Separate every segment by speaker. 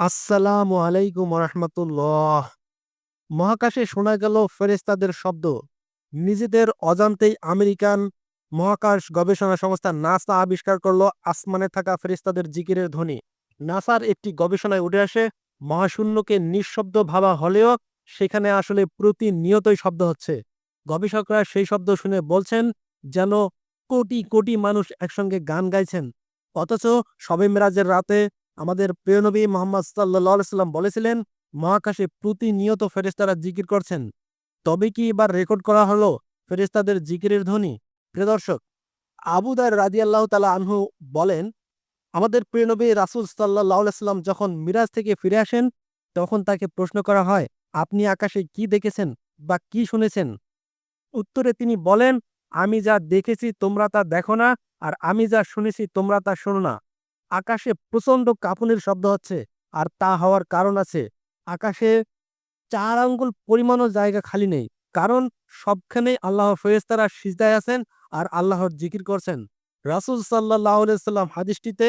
Speaker 1: আসসালামু আলাইকুম রহমতুল্লাহ মহাকাশে শোনা গেল ফেরেস্তাদের শব্দ। নিজেদের অজান্তেই আমেরিকান মহাকাশ গবেষণা সংস্থা নাসা আবিষ্কার করল আসমানে থাকা ফেরেস্তাদের জিকিরের ধ্বনি। নাসার একটি গবেষণায় উঠে আসে, মহাশূন্যকে নিঃশব্দ ভাবা হলেও সেখানে আসলে প্রতিনিয়তই শব্দ হচ্ছে। গবেষকরা সেই শব্দ শুনে বলছেন যেন কোটি কোটি মানুষ একসঙ্গে গান গাইছেন। অথচ সবে মেরাজের রাতে আমাদের প্রিয় নবী মোহাম্মদ সাল্লাহ সাল্লাম বলেছিলেন, মহাকাশে প্রতিনিয়ত ফেরেস্তারা জিকির করছেন। তবে কি এবার রেকর্ড করা হলো ফেরেস্তাদের জিকিরের ধ্বনি? প্রিয় দর্শক আবুদার রাজি আল্লাহ তালা আনহু বলেন, আমাদের প্রিয় নবী রাসুল সাল্লাহ সাল্লাম যখন মিরাজ থেকে ফিরে আসেন, তখন তাকে প্রশ্ন করা হয়, আপনি আকাশে কি দেখেছেন বা কি শুনেছেন? উত্তরে তিনি বলেন, আমি যা দেখেছি তোমরা তা দেখো না, আর আমি যা শুনেছি তোমরা তা শোনো না। আকাশে প্রচণ্ড কাঁপুনির শব্দ হচ্ছে আর তা হওয়ার কারণ আছে। আকাশে চার আঙ্গুল পরিমাণও জায়গা খালি নেই, কারণ সবখানেই আল্লাহ ফেরেস্তারা সিজদায় আছেন আর আল্লাহর জিকির করছেন। রাসুল সাল্লাহ সাল্লাম হাদিসটিতে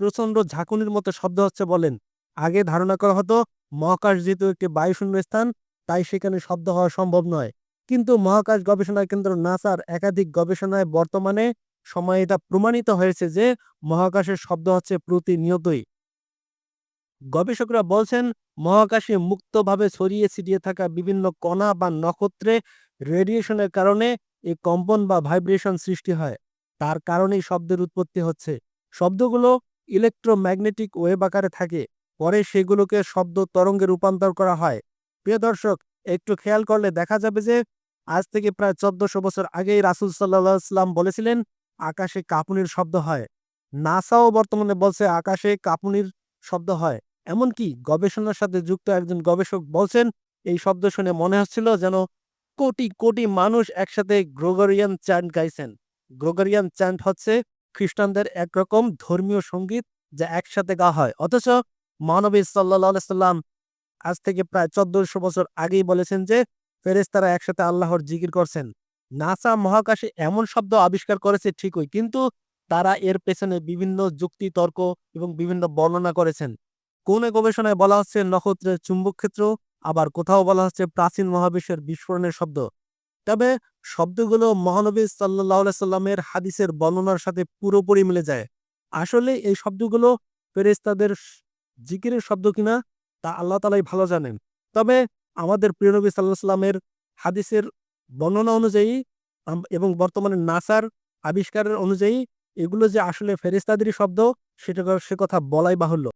Speaker 1: প্রচণ্ড ঝাঁকুনির মতো শব্দ হচ্ছে বলেন, আগে ধারণা করা হতো, মহাকাশ যেহেতু একটি বায়ুশূন্য স্থান, তাই সেখানে শব্দ হওয়া সম্ভব নয়। কিন্তু মহাকাশ গবেষণা কেন্দ্র নাসার একাধিক গবেষণায় বর্তমানে সময়ে এটা প্রমাণিত হয়েছে যে মহাকাশের শব্দ হচ্ছে প্রতিনিয়তই। গবেষকরা বলছেন, মহাকাশে মুক্তভাবে ছড়িয়ে ছিটিয়ে থাকা বিভিন্ন কণা বা নক্ষত্রে রেডিয়েশনের কারণে এই কম্পন বা ভাইব্রেশন সৃষ্টি হয়। তার কারণেই শব্দের উৎপত্তি হচ্ছে। শব্দগুলো ইলেকট্রোম্যাগনেটিক ওয়েব আকারে থাকে। পরে সেগুলোকে শব্দ তরঙ্গে রূপান্তর করা হয়। প্রিয় দর্শক, একটু খেয়াল করলে দেখা যাবে যে আজ থেকে প্রায় চোদ্দশো বছর আগেই রাসুল সাল্লাহ সাল্লাম বলেছিলেন আকাশে কাঁপুনির শব্দ হয়। নাসাও বর্তমানে বলছে আকাশে কাঁপুনির শব্দ হয়। এমনকি গবেষণার সাথে যুক্ত একজন গবেষক বলছেন, এই শব্দ শুনে মনে হচ্ছিল যেন কোটি কোটি মানুষ একসাথে গ্রোগরিয়ান চ্যান্ট গাইছেন। গ্রোগরিয়ান চ্যান্ট হচ্ছে খ্রিস্টানদের একরকম ধর্মীয় সংগীত যা একসাথে গা হয়। অথচ মানবী সাল্লাহ সাল্লাম আজ থেকে প্রায় চোদ্দশো বছর আগেই বলেছেন যে ফেরেস্তারা একসাথে আল্লাহর জিকির করছেন। নাসা মহাকাশে এমন শব্দ আবিষ্কার করেছে ঠিকই, কিন্তু তারা এর পেছনে বিভিন্ন যুক্তি, তর্ক এবং বিভিন্ন বর্ণনা করেছেন। কোন গবেষণায় বলা হচ্ছে নক্ষত্রের চুম্বক ক্ষেত্র, আবার কোথাও বলা হচ্ছে প্রাচীন মহাবিশ্বের বিস্ফোরণের শব্দ। তবে শব্দগুলো মহানবী সাল্লাহ সাল্লামের হাদিসের বর্ণনার সাথে পুরোপুরি মিলে যায়। আসলে এই শব্দগুলো ফেরেস্তাদের জিকিরের শব্দ কিনা, তা আল্লাহ তালাই ভালো জানেন। তবে আমাদের প্রিয়নবী সাল্লাহ সাল্লামের হাদিসের বর্ণনা অনুযায়ী এবং বর্তমানে নাসার আবিষ্কারের অনুযায়ী এগুলো যে আসলে ফেরিস্তাদেরই শব্দ, সেটা সে কথা বলাই বাহুল্য।